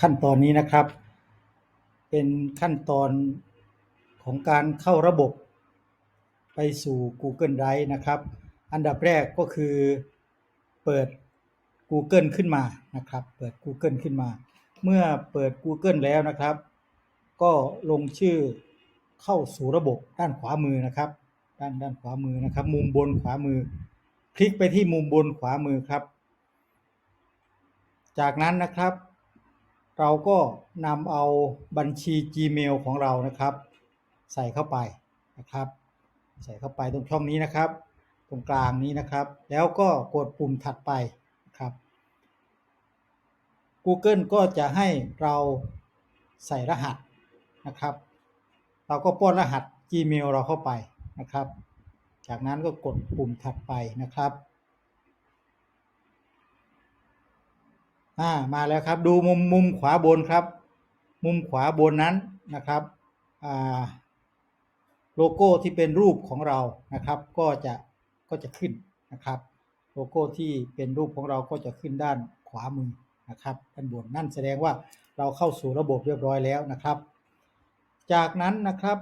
ขั้นตอนนี้นะครับ เป็นขั้นตอนของการเข้าระบบไปสู่ Google Drive นะครับ อันดับแรกก็คือเปิด Google ขึ้นมานะครับ เปิด Google ขึ้นมา เมื่อเปิด Google แล้วนะครับ ก็ลงชื่อเข้าสู่ระบบด้านขวามือนะครับ ด้านด้านขวามือนะครับ มุมบนขวามือ คลิกไปที่มุมบนขวามือครับ จากนั้นนะครับ เราก็นำเอาบัญชี Gmail ของเรานะครับ ใส่เข้าไปนะครับ ใส่เข้าไปตรงช่องนี้นะครับ ตรงกลางนี้นะครับ แล้วก็กดปุ่มถัดไปนะครับ Google ก็จะให้เราใส่รหัสนะครับ เราก็ป้อนรหัส Gmail เราเข้าไปนะครับ จากนั้นก็กดปุ่มถัดไปนะครับ อ่ามาแล้วครับ ดูมุมมุมขวาบนครับ มุมขวาบนนั้นนะครับอ่าโลโก้ที่เป็นรูปของเรานะครับ ก็จะก็จะขึ้นนะครับ โลโก้ที่เป็นรูปของเราก็จะขึ้นด้านขวามือนะครับด้านบนนั่นแสดงว่าเราเข้าสู่ระบบเรียบร้อยแล้วนะครับ จากนั้นนะครับ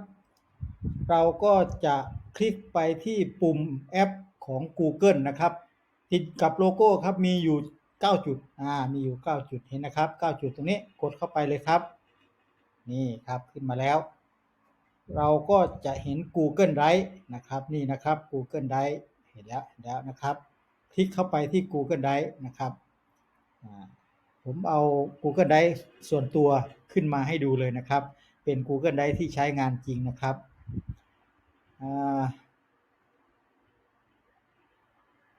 เราก็จะคลิกไปที่ปุ่มแอปของ Google นะครับ ติดกับโลโก้ครับมีอยู่ 9 จุด อ่า มีอยู่ 9 จุด เห็นนะครับ 9 จุดตรงนี้ กดเข้าไปเลยครับ นี่ครับขึ้นมาแล้ว เราก็จะเห็น Google Drive นะครับ นี่นะครับ Google Drive เห็นแล้วแล้วนะครับ คลิกเข้าไปที่ Google Drive นะครับ ผมเอา Google Drive ส่วนตัวขึ้นมาให้ดูเลยนะครับ เป็น Google Drive ที่ใช้งานจริงนะครับอ่า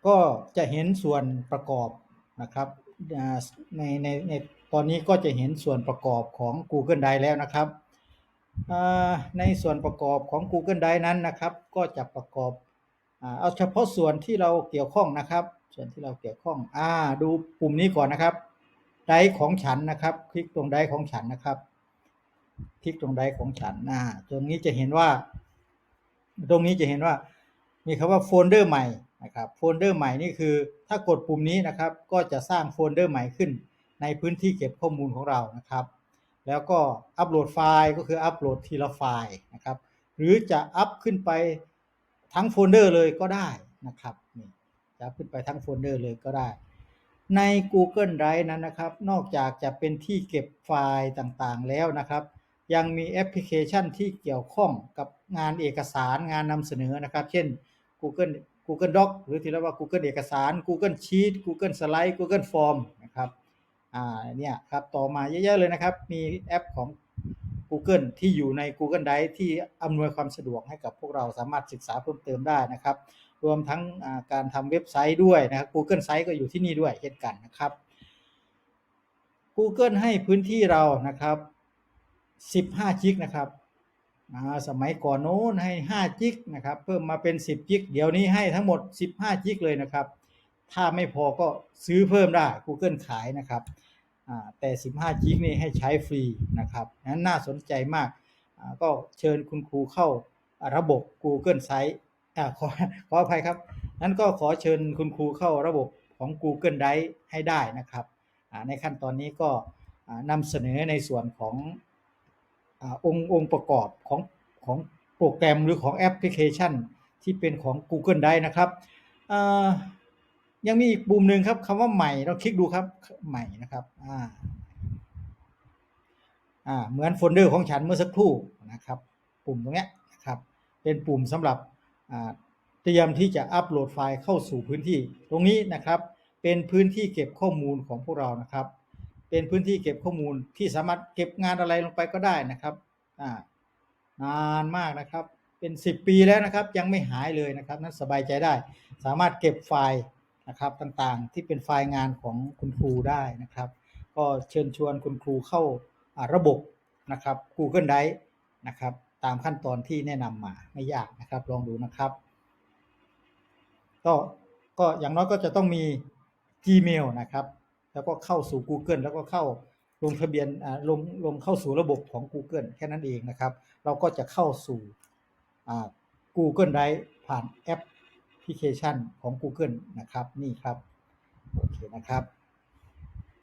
ก็จะเห็นส่วนประกอบ นะครับในในในตอนนี้ก็จะเห็นส่วนประกอบของ Google Drive แล้วนะครับ ในส่วนประกอบของ Google Drive นั้นนะครับ ก็จะประกอบเอาเฉพาะส่วนที่เราเกี่ยวข้องนะครับ ส่วนที่เราเกี่ยวข้องอ่าดูปุ่มนี้ก่อนนะครับไดของฉันนะครับ คลิกตรงไดของฉันนะครับ คลิกตรงไดของฉันอ่าตรงนี้จะเห็นว่า ตรงนี้จะเห็นว่า มีคำว่าโฟลเดอร์ใหม่ นะครับโฟลเดอร์ใหม่นี่คือ ถ้ากดปุ่มนี้นะครับก็จะสร้างโฟลเดอร์ใหม่ขึ้น ในพื้นที่เก็บข้อมูลของเรานะครับ แล้วก็อัปโหลดไฟล์ก็คืออัปโหลดทีละไฟล์นะครับ หรือจะอัพขึ้นไปทั้งโฟลเดอร์เลยก็ได้นะครับนี่จะขึ้นไปทั้งโฟลเดอร์เลยก็ได้ ใน Google Drive นั้นนะครับ นอกจากจะเป็นที่เก็บไฟล์ต่างๆแล้วนะครับ ยังมีแอปพลิเคชันที่เกี่ยวข้องกับงานเอกสารงานนำเสนอนะครับ เช่น Google Google Doc หรือที่เรียกว่า Google เอกสาร Google Sheet Google Slide Google Form นะครับอ่าเนี่ยครับต่อมาเยอะๆเลยนะครับ มีแอปของ Google ที่อยู่ใน Google Drive ที่อำนวยความสะดวกให้กับพวกเราสามารถศึกษาเพิ่มเติมได้นะครับ รวมทั้งาการทำเว็บไซต์ด้วยนะครับ Google Site ก็อยู่ที่นี่ด้วยเช่นกันนะครับ Google ให้พื้นที่เรานะครับ 15จิกนะครับ สมัยก่อนโน้นให้ 5 จิกนะครับ เพิ่มมาเป็น 10 จิก เดี๋ยวนี้ให้ทั้งหมด 15 จิกเลยนะครับ ถ้าไม่พอก็ซื้อเพิ่มได้ Google ขายนะครับอ่าแต่ 15 จิกนี่ให้ใช้ฟรีนะครับนั้นน่าสนใจมาก ก็เชิญคุณครูเข้าระบบ Google Site อขอขออภัยครับ นั้นก็ขอเชิญคุณครูเข้าระบบของ Google Drive ให้ได้นะครับ ในขั้นตอนนี้ก็นำเสนอในส่วนของ องค์องค์ประกอบของของโปรแกรมหรือของแอปพลิเคชัน ที่เป็นของ Google Drive นะครับยังมีอีกปุ่มหนึ่งครับคำว่าใหม่เราคลิกดูครับใหม่นะครับอ่าอ่าเหมือนโฟลเดอร์ของฉันเมื่อสักครู่นะครับ ปุ่มตรงนี้นะครับ เป็นปุ่มสำหรับอ่าเตรียมที่จะอัปโหลดไฟล์เข้าสู่พื้นที่ ตรงนี้นะครับ เป็นพื้นที่เก็บข้อมูลของพวกเรานะครับ เป็นพื้นที่เก็บข้อมูลที่สามารถเก็บงานอะไรลงไปก็ได้นะครับอ่านานมากนะครับ เป็น 10 ปีแล้วนะครับ ยังไม่หายเลยนะครับ นั้นสบายใจได้ สามารถเก็บไฟล์นะครับต่างๆ ที่เป็นไฟล์งานของคุณครูได้นะครับ ก็เชิญชวนคุณครูเข้าระบบนะครับ Google Drive นะครับ ตามขั้นตอนที่แนะนำมาไม่ยากนะครับ ลองดูนะครับก็ก็อย่างน้อยก็จะต้องมี Gmail นะครับ แล้วก็เข้าสู่ Google แล้วก็เข้าลงทะเบียนลงลงเข้าสู่ระบบของ Google แค่นั้นเองนะครับ เราก็จะเข้าสู่ Google Drive ผ่านแอปพลิเคชันของ Google นะครับ นี่ครับ โอเคนะครับ